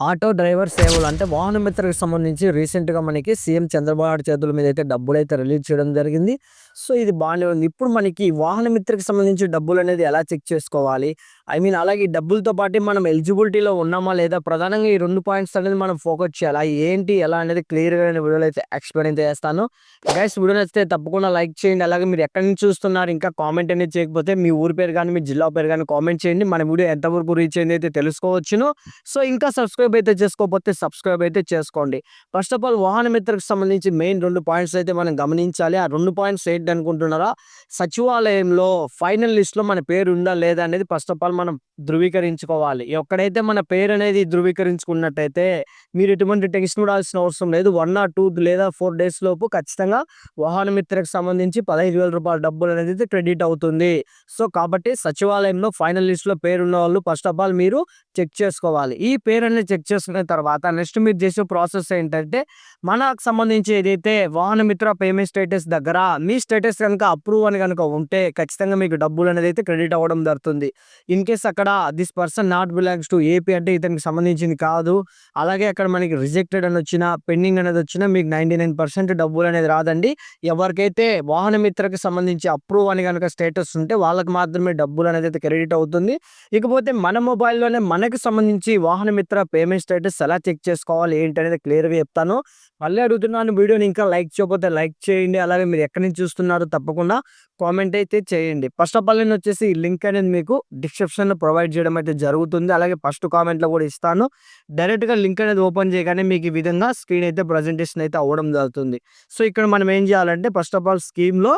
Auto driver సేవలు అంటే వాహన మిత్రకు సంబంధించి రీసెంట్‌గా మనకి సీఎం చంద్రబాబు చేతుల మీద అయితే డబ్బులు అయితే రిలీజ్ చేయడం జరిగింది. సో, ఇది బాగానే ఉంది. ఇప్పుడు మనకి వాహన మిత్రకి సంబంధించి డబ్బులనేది ఎలా చెక్ చేసుకోవాలి? ఐ మీన్ అలాగే ఈ డబ్బులతో పాటు మనం ఎలిజిబిలిటీలో ఉన్నామా లేదా? ప్రధానంగా ఈ రెండు పాయింట్స్ అనేది మనం ఫోకస్ చేయాలి. ఏంటి? ఎలా అనేది క్లియర్‌గా నేను వీడియోలో అయితే ఎక్స్‌ప్లెయిన్ అయితే చేస్తాను. గైస్ వీడియో నచ్చితే తప్పకుండా లైక్ చేయండి. అలాగే మీరు ఎక్కడి నుంచి చూస్తున్నారు? ఇంకా కామెంట్ అనేది చేయకపోతే మీ ఊరి పేరు కానీ మీ జిల్లా పేరు కానీ కామెంట్ చేయండి. మన వీడియో ఎంతవరకు రీచ్ అయింది అయితే తెలుసుకోవచ్చును. సో, ఇంకా సబ్స్క్రైబ్ అయితే చేసుకోకపోతే సబ్స్క్రైబ్ అయితే చేసుకోండి. ఫస్ట్ ఆఫ్ ఆల్ వాహన మిత్రకు సంబంధించి మెయిన్ రెండు పాయింట్స్ అయితే మనం గమనించాలి. ఆ రెండు పాయింట్స్ ఏంటనుకుంటున్నారా? సచివాలయంలో ఫైనల్ లిస్ట్‌లో మన పేరు ఉందా? లేదా? అనేది ఫస్ట్ ఆఫ్ ఆల్ మనం ధృవీకరించుకోవాలి. ఎక్కడైతే మన పేరు అనేది ధృవీకరించుకున్నట్టయితే మీరు ఎటువంటి టెన్షన్ పడాల్సిన అవసరం లేదు. వన్ ఆర్ టూ లేదా ఫోర్ డేస్ లోపు ఖచ్చితంగా వాహన మిత్రకు సంబంధించి రూ. 15,000 డబ్బులు అనేది క్రెడిట్ అవుతుంది. సో, కాబట్టి సచివాలయంలో ఫైనల్ లిస్ట్‌లో పేరున్న వాళ్ళు ఫస్ట్ ఆఫ్ ఆల్ మీరు చెక్ చేసుకోవాలి. ఈ పేరు అనేది చెక్ చేసుకున్న తర్వాత నెక్స్ట్ మీరు చేసే ప్రాసెస్ ఏంటంటే మనకు సంబంధించి ఏదైతే వాహన మిత్ర పేమెంట్ స్టేటస్ దగ్గర మీ స్టేటస్ కనుక అప్రూవ్ అని కనుక ఉంటే ఖచ్చితంగా మీకు డబ్బులు అనేది అయితే క్రెడిట్ అవ్వడం జరుగుతుంది. ఇన్ కేస్ అక్కడ this person not belongs to AP అంటే ఇతనికి సంబంధించింది కాదు. అలాగే అక్కడ మనకి రిజెక్టెడ్ అని వచ్చినా, పెండింగ్ అనేది వచ్చినా మీకు 99% డబ్బులు అనేది రాదండి. ఎవరికైతే వాహన మిత్రకి సంబంధించి అప్రూవ్ అని కనుక స్టేటస్ ఉంటే వాళ్ళకి మాత్రమే డబ్బులు అనేది అయితే క్రెడిట్ అవుతుంది. ఇకపోతే మన మొబైల్‌లోనే మనకి సంబంధించి వాహన మిత్ర పేమెంట్ స్టేటస్ ఎలా చెక్ చేసుకోవాలి? ఏంటి? అనేది క్లియర్‌గా చెప్తాను. మళ్ళీ అడుగుతున్నాను వీడియోని ఇంకా లైక్ చేయకపోతే లైక్ చేయండి. అలాగే మీరు ఎక్కడి నుంచి చూస్తున్నారో తప్పకుండా కామెంట్ అయితే చేయండి. ఫస్ట్ ఆఫ్ ఆల్ నేను వచ్చేసి ఈ లింక్ అనేది మీకు డిస్క్రిప్షన్‌లో ప్రొవైడ్ చేయడం అయితే జరుగుతుంది. అలాగే ఫస్ట్ కామెంట్‌లో కూడా ఇస్తాను. డైరెక్ట్‌గా లింక్ అనేది ఓపెన్ చేయగానే మీకు ఈ విధంగా స్క్రీన్ అయితే ప్రజెంటేషన్ అయితే అవ్వడం జరుగుతుంది. సో, ఇక్కడ మనం ఏం చేయాలంటే ఫస్ట్ ఆఫ్ ఆల్ స్కీమ్‌లో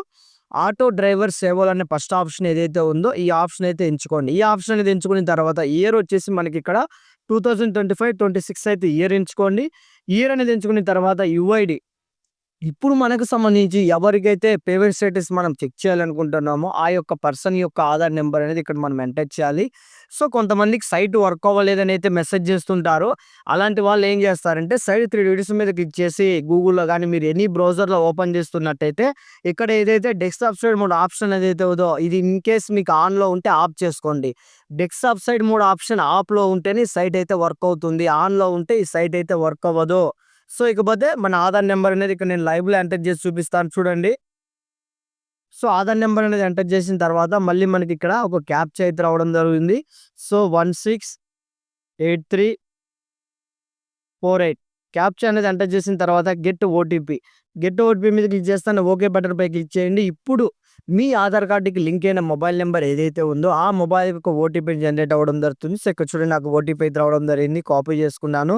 ఆటో డ్రైవర్ సేవలు అనే ఫస్ట్ ఆప్షన్ ఏదైతే ఉందో ఈ ఆప్షన్ అయితే ఎంచుకోండి. ఈ ఆప్షన్ అనేది ఎంచుకున్న తర్వాత ఇయర్ వచ్చేసి మనకి ఇక్కడ 2025, 26 అయితే ఇయర్ ఎంచుకోండి. ఇయర్ అనేది ఎంచుకున్న తర్వాత యూఐడీ ఇప్పుడు మనకు సంబంధించి ఎవరికైతే పేమెంట్ స్టేటస్ మనం చెక్ చేయాలనుకుంటున్నామో ఆ యొక్క పర్సన్ యొక్క ఆధార్ నెంబర్ అనేది ఇక్కడ మనం ఎంటర్ చేయాలి. సో, కొంతమందికి సైట్ వర్క్ అవ్వలేదని అయితే మెసేజ్ చేస్తుంటారు. అలాంటి వాళ్ళు ఏం చేస్తారంటే సైడ్ 3 డాట్స్ మీద క్లిక్ చేసి గూగుల్‌లో కానీ మీరు ఎనీ బ్రౌజర్‌లో ఓపెన్ చేస్తున్నట్టయితే ఇక్కడ ఏదైతే డెస్క్‌టాప్ సైడ్ మోడ్ ఆప్షన్ ఏదైతే ఉందో ఇది ఇన్ కేస్ మీకు ఆన్‌లో ఉంటే ఆఫ్ చేసుకోండి. డెస్క్‌టాప్ సైడ్ మోడ్ ఆప్షన్ ఆఫ్‌లో ఉంటేనే సైట్ అయితే వర్క్ అవుతుంది. ఆన్‌లో ఉంటే ఈ సైట్ అయితే వర్క్ అవ్వదు. సో, ఇకపోతే మన ఆధార్ నెంబర్ అనేది ఇక్కడ నేను లైవ్‌లో ఎంటర్ చేసి చూపిస్తాను చూడండి. సో, ఆధార్ నెంబర్ అనేది ఎంటర్ చేసిన తర్వాత మళ్ళీ మనకి ఇక్కడ ఒక క్యాప్చా అయితే రావడం జరిగింది. సో, 168348 క్యాప్చా అనేది ఎంటర్ చేసిన తర్వాత గెట్ ఓటీపీ. గెట్ ఓటీపీ మీద క్లిక్ చేస్తాను. ఓకే బటన్పై క్లిక్ చేయండి. ఇప్పుడు మీ ఆధార్ కార్డ్‌కి లింక్ అయిన మొబైల్ నెంబర్ ఏదైతే ఉందో ఆ మొబైల్ ఒక ఓటీపీ జనరేట్ అవ్వడం జరుగుతుంది. సో, ఇక్కడ చూడండి నాకు ఓటీపీ అయితే రావడం జరిగింది. కాపీ చేసుకున్నాను.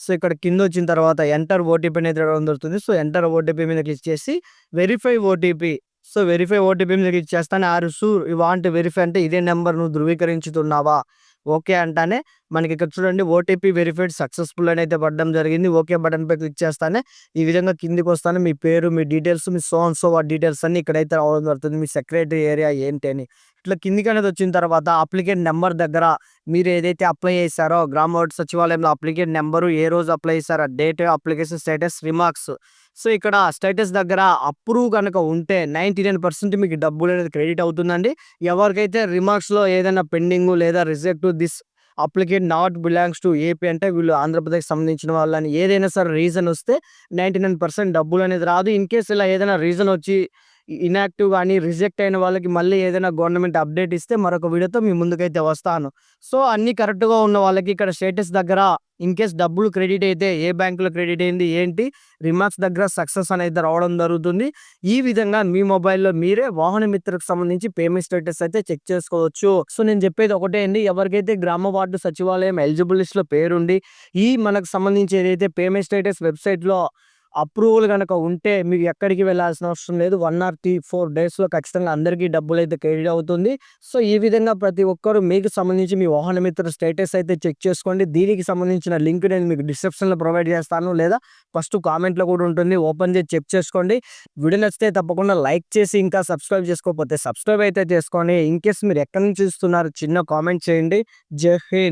సో, ఇక్కడ కింద వచ్చిన తర్వాత ఎంటర్ ఓటీపీ అనేది రావడం జరుగుతుంది. సో, ఎంటర్ ఓటీపీ మీద క్లిక్ చేసి verify OTP. So, verify OTP మీద క్లిక్ చేస్తాను. ఆరు సూర్ వాంట్ వెరిఫై అంటే ఇదే నెంబర్ నువ్వు ధృవీకరించుతున్నావా? ఓకే అంటానే మనకి ఇక్కడ చూడండి ఓటీపీ వెరిఫైడ్ సక్సెస్‌ఫుల్ అని అయితే పడడం జరిగింది. ఓకే బటన్ పై క్లిక్ చేస్తానే ఈ విధంగా కిందికి వస్తానే మీ పేరు, మీ details, me so and so what details అన్ని ఇక్కడైతే రావడం జరుగుతుంది. మీ సెక్రటరీ ఏరియా ఏంటి అని. ఇట్లా కిందికి అనేది వచ్చిన తర్వాత అప్లికేట్ నెంబర్ దగ్గర మీరు ఏదైతే అప్లై చేశారో గ్రామ సచివాలయంలో అప్లికేట్ నెంబరు ఏ రోజు అప్లై చేశారో date, application status, remarks. So, ఇక్కడ స్టేటస్ దగ్గర అప్రూవ్ కనుక ఉంటే 99% మీకు డబ్బులు అనేది క్రెడిట్ అవుతుందండి. ఎవరికైతే రిమార్క్స్‌లో ఏదైనా పెండింగు లేదా reject this applicant not belongs to AP అంటే వీళ్ళు ఆంధ్రప్రదేశ్ సంబంధించిన వాళ్ళని ఏదైనా సరే రీజన్ వస్తే 99% డబ్బులు అనేది రాదు. ఇన్ కేస్ ఇలా ఏదైనా రీజన్ వచ్చి ఇనాక్టివ్ కానీ రిజెక్ట్ అయిన వాళ్ళకి మళ్ళీ ఏదైనా గవర్నమెంట్ అప్డేట్ ఇస్తే మరొక వీడియోతో మీ ముందుకైతే వస్తాను. సో, అన్నీ కరెక్ట్‌గా ఉన్న వాళ్ళకి ఇక్కడ స్టేటస్ దగ్గర ఇన్ కేస్ డబ్బులు క్రెడిట్ అయితే ఏ బ్యాంకులో క్రెడిట్ అయింది ఏంటి? రిమార్క్స్ దగ్గర సక్సెస్ అనేది రావడం జరుగుతుంది. ఈ విధంగా మీ మొబైల్‌లో మీరే వాహన మిత్రకు సంబంధించి పేమెంట్ స్టేటస్ అయితే చెక్ చేసుకోవచ్చు. సో, నేను చెప్పేది ఒకటే అండి. ఎవరికైతే గ్రామ వార్డు సచివాలయం ఎలిజిబుల్ లిస్ట్‌లో పేరుండి ఈ మనకు సంబంధించి ఏదైతే పేమెంట్ స్టేటస్ వెబ్‌సైట్‌లో అప్రూవల్ కనుక ఉంటే మీకు ఎక్కడికి వెళ్ళాల్సిన అవసరం లేదు. వన్ ఆర్ 3, 4 డేస్‌లో ఖచ్చితంగా అందరికీ డబ్బులు అయితే క్రెడిట్ అవుతుంది. సో, ఈ విధంగా ప్రతి ఒక్కరు మీకు సంబంధించి మీ వాహన మిత్ర స్టేటస్ అయితే చెక్ చేసుకోండి. దీనికి సంబంధించిన లింక్ నేను మీకు డిస్క్రిప్షన్‌లో ప్రొవైడ్ చేస్తాను. లేదా ఫస్ట్ కామెంట్‌లో కూడా ఉంటుంది. ఓపెన్ చేసి చెక్ చేసుకోండి. వీడియో నచ్చితే తప్పకుండా లైక్ చేసి ఇంకా సబ్స్క్రైబ్ చేసుకోకపోతే సబ్స్క్రైబ్ అయితే చేసుకోండి. ఇన్ కేస్ మీరు ఎక్కడి నుంచి చూస్తున్నారు చిన్న కామెంట్ చేయండి. జై హింద్.